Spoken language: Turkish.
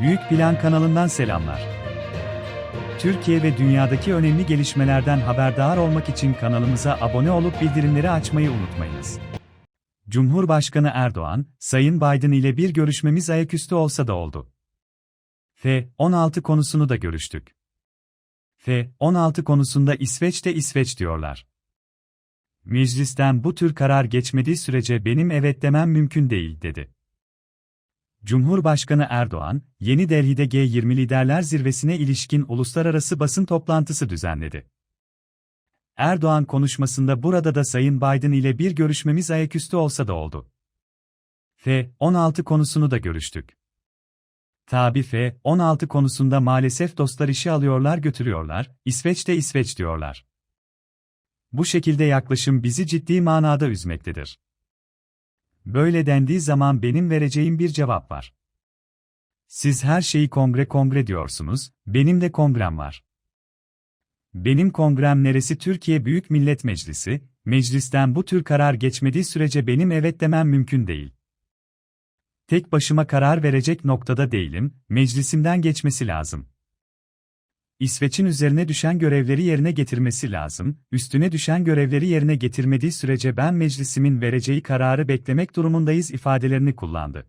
Büyük Plan kanalından selamlar. Türkiye ve dünyadaki önemli gelişmelerden haberdar olmak için kanalımıza abone olup bildirimleri açmayı unutmayınız. Cumhurbaşkanı Erdoğan, Sayın Biden ile bir görüşmemiz ayaküstü olsa da oldu. F-16 konusunu da görüştük. F-16 konusunda İsveç'te İsveç diyorlar. Meclisten bu tür karar geçmediği sürece benim evet demem mümkün değil, dedi. Cumhurbaşkanı Erdoğan, Yeni Delhi'de G20 Liderler Zirvesi'ne ilişkin uluslararası basın toplantısı düzenledi. Erdoğan konuşmasında burada da Sayın Biden ile bir görüşmemiz ayaküstü olsa da oldu. F-16 konusunu da görüştük. Tabi F-16 konusunda maalesef dostlar işi alıyorlar götürüyorlar, İsveç'te İsveç diyorlar. Bu şekilde yaklaşım bizi ciddi manada üzmektedir. Böyle dendiği zaman benim vereceğim bir cevap var. Siz her şeyi kongre kongre diyorsunuz, benim de kongrem var. Benim kongrem neresi Türkiye Büyük Millet Meclisi, meclisten bu tür karar geçmediği sürece benim evet demem mümkün değil. Tek başıma karar verecek noktada değilim, meclisimden geçmesi lazım. İsveç'in üzerine düşen görevleri yerine getirmesi lazım, üstüne düşen görevleri yerine getirmediği sürece ben meclisimin vereceği kararı beklemek durumundayız ifadelerini kullandı.